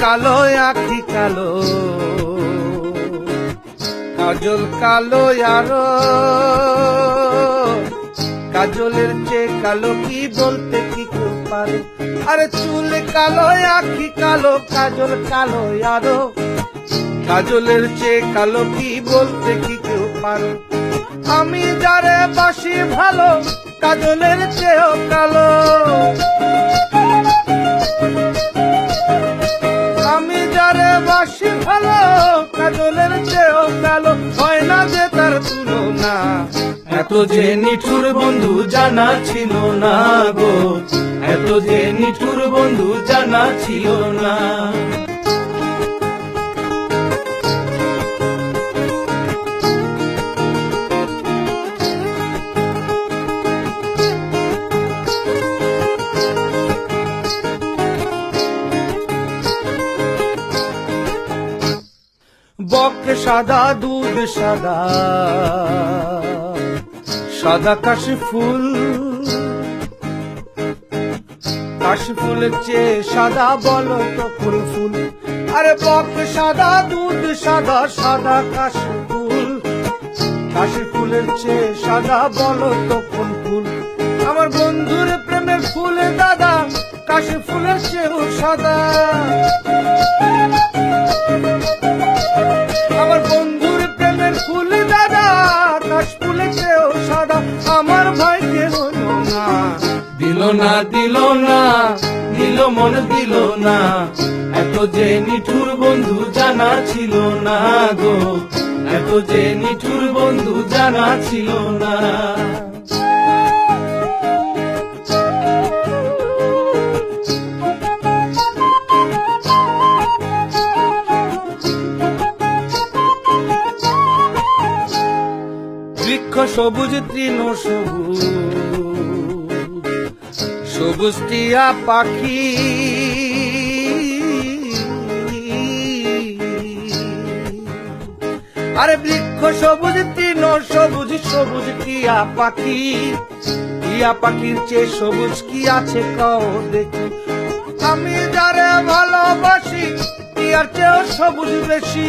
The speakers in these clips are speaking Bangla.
কালো, আখি কালো। কাজল কালো আরও। কাজলের চেয়ে কালো কি বলতে কি পারে? আরে চুল কালো, আখি কালো, কাজল কালো আরও। কাজলের চেয়ে কালো কি বলতে কি কেউ পারে? আমি যারে বাসি ভালো, কাজলের চেয়েও কালো। ভালো, কাজলের চেয়েও কালো হয় না যে তার তুলনা। এত যে নিঠুর বন্ধু জানা ছিল না গো, এত যে নিঠুর বন্ধু জানা ছিল না। বক সাদা, দুধ সাদা। সাদা কাশি ফুল কাশি ফুলের চেয়ে সাদা বলো তো ফুল ফুল। আরে বক সাদা, দুধ সাদা সাদা কাশি ফুল কাশি ফুলের চেয়ে সাদা বলো তো ফুল ফুল। আমার বন্ধুর প্রেমের ফুলে দাদা কাশি ফুলের চেয়েও সাদা। আমার বন্ধুর প্রেমের ফুল দাদা আকাশ ফুলে চেয়েও সাদা। আমার ভাইকে হলো না। দিল না দিল না, দিল মন দিল না। এত যে নিঠুর বন্ধু জানা ছিল না গো। এত যে নিঠুর বন্ধু জানা ছিল না। সবুজ তৃণ সবুজ। সবুজ টিয়া পাখি। আরে বৃক্ষ সবুজ তৃণ সবুজ সবুজ টিয়া পাখি। টিয়া পাখির চেয়ে সবুজ কি আছে কও দেখি। আমি যারে ভালোবাসি, টিয়ার চেয়েও সবুজ বেশি।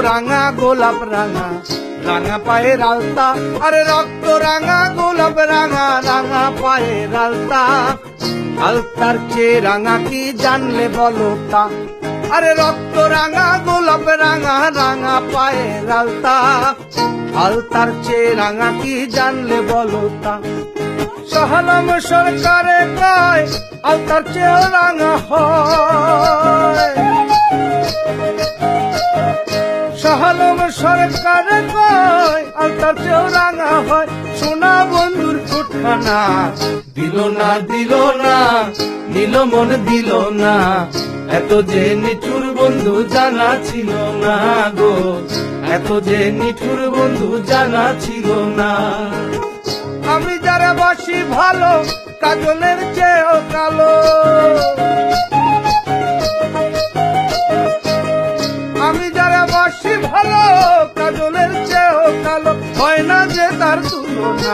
রাঙা গোলাপ রাঙা রাঙা পায়ের আলতা। আরে রক্ত রাঙা গোলাপ রাঙা রাঙা পায়ের আলতা। আলতার চেয়ে রাঙা কি জানলে বলো তা? আরে রক্ত রাঙা গোলাপ রাঙা রাঙা পায়ের আলতা। আলতার চেয়ে রাঙা কি জানলে বলো তা? সহলম সরকারে কয় আলতার চেয়ে রাঙা হয়। সহলম সরকার কয় আলতার চেয়েও রাঙা হয়। সোনা বন্ধুর ফুটখানা, দিল না দিল না, নিল মন, দিল না। এত যে নিঠুর বন্ধু জানা ছিল না গো, এত যে নিঠুর বন্ধু জানা ছিল না। আমি যারা বাসি ভালো, কাজলের চেয়েও কালো।